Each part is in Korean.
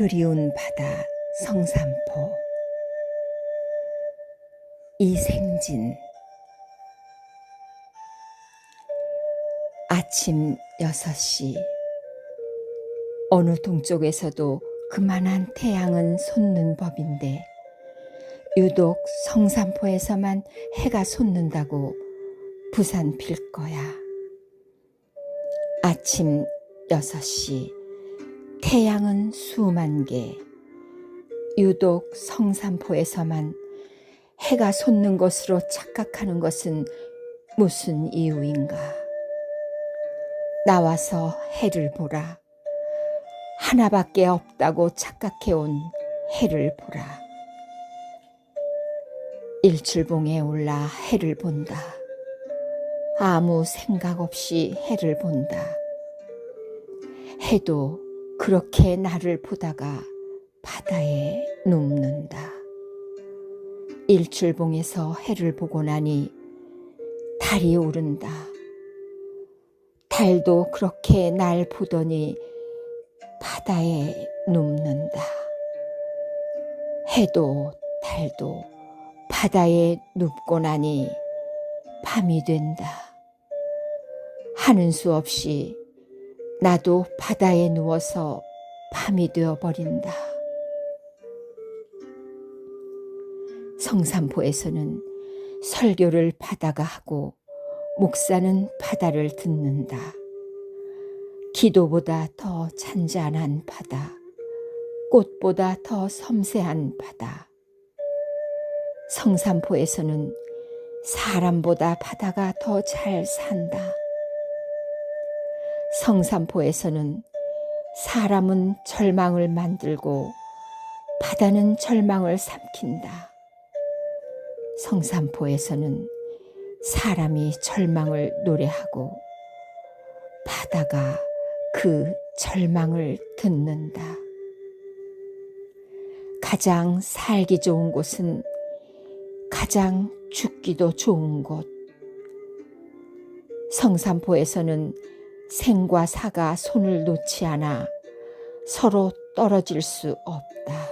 그리운 바다 성산포. 이생진. 아침 6시. 어느 동쪽에서도 그만한 태양은 솟는 법인데 유독 성산포에서만 해가 솟는다고 부산 필 거야. 아침 6시 태양은 수만 개. 유독 성산포에서만 해가 솟는 것으로 착각하는 것은 무슨 이유인가? 나와서 해를 보라. 하나밖에 없다고 착각해온 해를 보라. 일출봉에 올라 해를 본다. 아무 생각 없이 해를 본다. 해도 그렇게 나를 보다가 바다에 눕는다. 일출봉에서 해를 보고 나니 달이 오른다. 달도 그렇게 날 보더니 바다에 눕는다. 해도 달도 바다에 눕고 나니 밤이 된다. 하는 수 없이 나도 바다에 누워서 밤이 되어 버린다. 성산포에서는 설교를 바다가 하고 목사는 바다를 듣는다. 기도보다 더 잔잔한 바다, 꽃보다 더 섬세한 바다. 성산포에서는 사람보다 바다가 더 잘 산다. 성산포에서는 사람은 절망을 만들고 바다는 절망을 삼킨다. 성산포에서는 사람이 절망을 노래하고 바다가 그 절망을 듣는다. 가장 살기 좋은 곳은 가장 죽기도 좋은 곳. 성산포에서는 생과 사가 손을 놓지 않아 서로 떨어질 수 없다.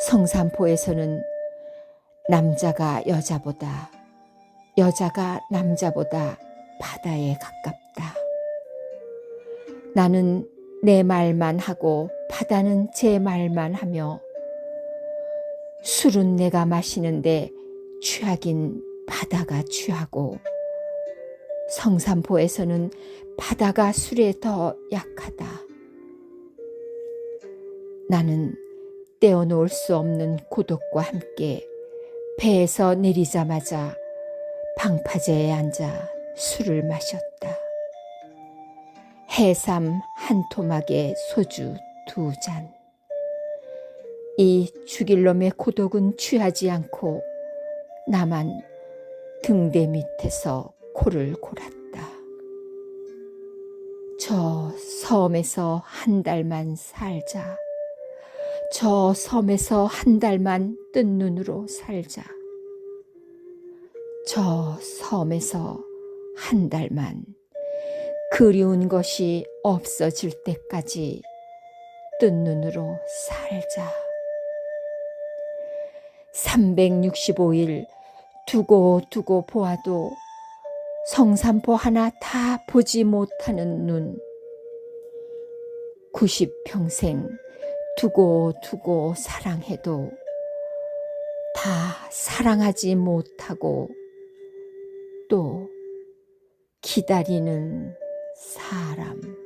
성산포에서는 남자가 여자보다, 여자가 남자보다 바다에 가깝다. 나는 내 말만 하고 바다는 제 말만 하며 술은 내가 마시는데 취하긴 바다가 취하고 성산포에서는 바다가 술에 더 약하다. 나는 떼어놓을 수 없는 고독과 함께 배에서 내리자마자 방파제에 앉아 술을 마셨다. 해삼 한 토막에 소주 두 잔. 이 죽일 놈의 고독은 취하지 않고 나만 등대 밑에서 코를 골았다. 저 섬에서 한 달만 살자. 저 섬에서 한 달만 뜬 눈으로 살자. 저 섬에서 한 달만 그리운 것이 없어질 때까지 뜬 눈으로 살자. 365일 두고 두고 보아도 성산포 하나 다 보지 못하는 눈. 90평생 두고 두고 사랑해도 다 사랑하지 못하고 또 기다리는 사람.